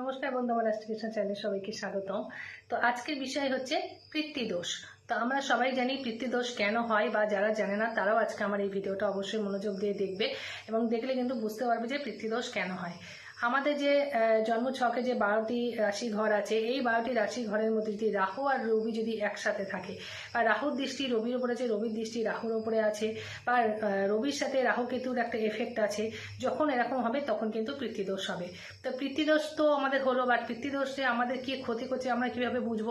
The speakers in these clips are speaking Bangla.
নমস্কার বন্ধু আমার রাষ্ট্রকৃষ্ণ চ্যানেলে সবাইকে স্বাগতম। তো আজকের বিষয় হচ্ছে পিতৃদোষ তো আমরা সবাই জানি পিতৃদোষ কেন হয় বা যারা জানে না, তারাও আজকে আমার এই ভিডিওটা অবশ্যই মনোযোগ দিয়ে দেখবে এবং দেখলে কিন্তু বুঝতে পারবে যে পিতৃদোষ কেন হয়। আমাদের যে জন্ম ছকে যে বারোটি রাশি ঘর আছে, এই বারোটি রাশি ঘরের মধ্যে যদি রাহু আর রবি যদি একসাথে থাকে, বা রাহুর দৃষ্টি রবির উপরে আছে, রবির দৃষ্টি রাহুর উপরে আছে, বা রবির সাথে রাহু কেতুর একটা এফেক্ট আছে, যখন এরকম হবে তখন কিন্তু পিতৃদোষ হবে। তো পিতৃদোষ তো আমাদের হলো বাট পিতৃদোষ আমাদের কি ক্ষতি করছে আমরা কীভাবে বুঝব?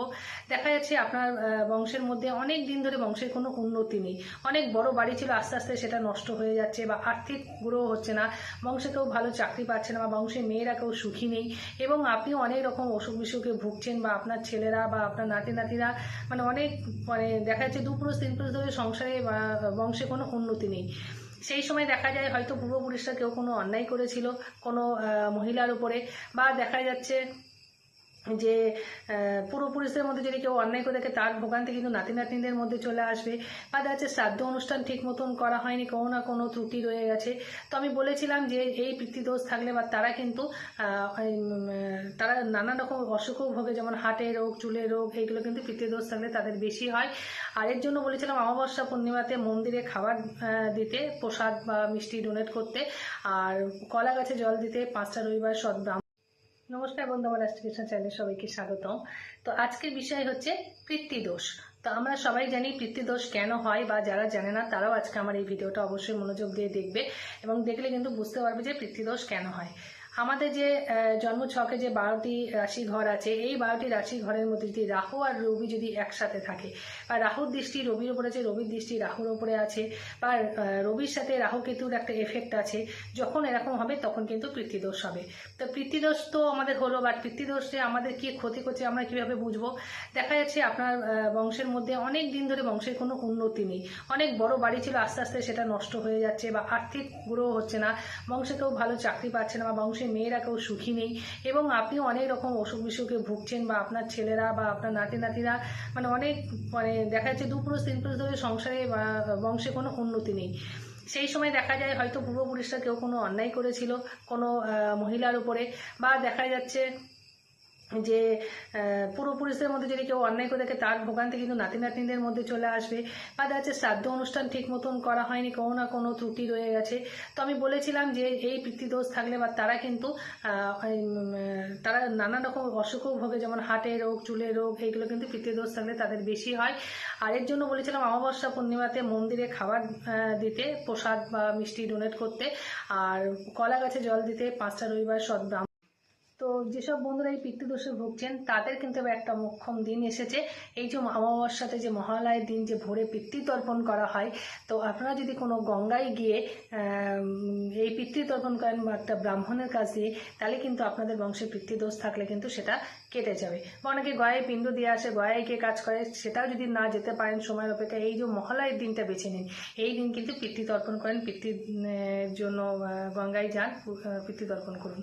দেখা যাচ্ছে আপনার বংশের মধ্যে অনেক দিন ধরে বংশের কোনো উন্নতি নেই। অনেক বড় বাড়ি ছিল, আস্তে আস্তে সেটা নষ্ট হয়ে যাচ্ছে, বা আর্থিক গ্রহ হচ্ছে না, বংশে কেউ ভালো চাকরি পাচ্ছে না, বা বংশের মেয়েরা কেউ সুখী নেই এবং আপনি অনেক রকম অসুখ বিসুখে ভুগছেন বা আপনার ছেলেরা বা আপনার নাতি নাতিরা মানে অনেক মানে দেখা যাচ্ছে দু পুরুষ, তিন পুরুষ ধরে সংসারে বংশে কোনো উন্নতি নেই। সেই সময় দেখা যায় হয়তো পূর্বপুরুষরা কেউ কোনো অন্যায় করেছিল কোনো মহিলার উপরে বা দেখা যাচ্ছে যে আহ, পূর্বপুরুষদের মধ্যে যদি কেউ অন্যায় করে থাকে তার ভোগান্তি কিন্তু নাতি নাতনিদের মধ্যে চলে আসবে। বা দেখা যাচ্ছে শ্রাদ্ধ অনুষ্ঠান ঠিক মতন করা হয়নি কোনো না কোনো ত্রুটি রয়ে গেছে। তো আমি বলেছিলাম যে এই পিতৃদোষ থাকলে বা তারা কিন্তু তারা নানা রকম অসুখও ভোগে যেমন হার্টের রোগ চুলের রোগ এইগুলো কিন্তু পিতৃদোষ থাকলে তাদের বেশি হয়। আর এর জন্য বলেছিলাম অমাবস্যা পূর্ণিমাতে মন্দিরে খাবার দিতে প্রসাদ বা মিষ্টি ডোনেট করতে। আর কলা গাছে জল দিতে পাঁচটা রবিবার সদ্ব্রাহ্মণ নমস্কার বন্ধু আমার রাষ্ট্রকৃষ্ণ চ্যানেল সবাইকে স্বাগতম। তো আজকের বিষয় হচ্ছে পিতৃদোষ তো আমরা সবাই জানি পিতৃদোষ কেন হয় বা যারা জানে না, তারাও আজকে আমার এই ভিডিওটা অবশ্যই মনোযোগ দিয়ে দেখবে এবং দেখলে কিন্তু বুঝতে পারবে যে পিতৃদোষ কেন হয়। আমাদের যে জন্ম ছকে যে বারোটি রাশি ঘর আছে, এই বারোটি রাশি ঘরের মধ্যে যদি রাহু আর রবি যদি একসাথে থাকে, বা রাহুর দৃষ্টি রবির উপরে আছে, রবির দৃষ্টি রাহুর উপরে আছে, বা রবির সাথে রাহু কেতুর একটা এফেক্ট আছে, যখন এরকম হবে তখন কিন্তু পিতৃদোষ হবে। তো পিতৃদোষ তো আমাদের হলো বাট পিতৃদোষ আমাদের কি ক্ষতি করছে আমরা কীভাবে বুঝব? দেখা যাচ্ছে আপনার বংশের মধ্যে অনেক দিন ধরে বংশের কোনো উন্নতি নেই। অনেক বড় বাড়ি ছিল, আস্তে আস্তে সেটা নষ্ট হয়ে যাচ্ছে, বা আর্থিক গ্রহ হচ্ছে না, বংশে কেউ ভালো চাকরি পাচ্ছে না, বা বংশের মেয়েরা কেউ সুখী নেই এবং আপনি অনেক রকম অসুখ বিসুখে ভুগছেন বা আপনার ছেলেরা বা আপনার নাতি নাতিরা মানে অনেক মানে দেখা যাচ্ছে দু পুরুষ, তিন পুরুষ ধরে সংসারে বা বংশে কোনো উন্নতি নেই। সেই সময় দেখা যায় হয়তো পূর্বপুরুষরা কেউ কোনো অন্যায় করেছিল কোনো মহিলার উপরে বা দেখা যাচ্ছে যে পূর্বপুরুষদের মধ্যে যদি কেউ অন্যায় করে থাকে, তার ভোগান্তি কিন্তু নাতি নাতনিদের মধ্যে চলে আসবে। বা দেখা যাচ্ছে শ্রাদ্ধ অনুষ্ঠান ঠিক মতন করা হয়নি, কোনো না কোনো ত্রুটি রয়ে গেছে। তো আমি বলেছিলাম যে, এই পিতৃদোষ থাকলে বা তারা কিন্তু তারা নানা রকম অসুখও ভোগে, যেমন হার্টের রোগ, চুলের রোগ, এইগুলো কিন্তু পিতৃদোষ থাকলে তাদের বেশি হয়। আর এর জন্য বলেছিলাম অমাবস্যা পূর্ণিমাতে মন্দিরে খাবার দিতে, প্রসাদ বা মিষ্টি ডোনেট করতে। আর কলা গাছে জল দিতে পাঁচটা রবিবার সদ্ব্রাহ্মণ তো যেসব বন্ধুরা এই পিতৃদোষে ভুগছেন, তাদের কিন্তু একটা মোক্ষম দিন এসেছে। এই যে অমাবস্যাতে যে মহালয়ের দিন যে ভোরে পিতৃতর্পণ করা হয়, তো আপনারা যদি কোনো গঙ্গায় গিয়ে এই পিতৃতর্পণ করেন বা একটা ব্রাহ্মণের কাছ দিয়ে, তাহলে কিন্তু আপনাদের বংশে পিতৃদোষ থাকলে কিন্তু সেটা কেটে যাবে। বা অনেকে গয়ায় পিণ্ড দিয়ে আসে, গয়ায় গিয়ে কাজ করে, সেটাও যদি না যেতে পারেন সময়ের অপেক্ষা এই যে মহালয়ের দিনটা বেছে নিন। এই দিন কিন্তু পিতৃতর্পণ করেন, পিতৃ জন্য গঙ্গায় যান পিতৃতর্পণ করুন।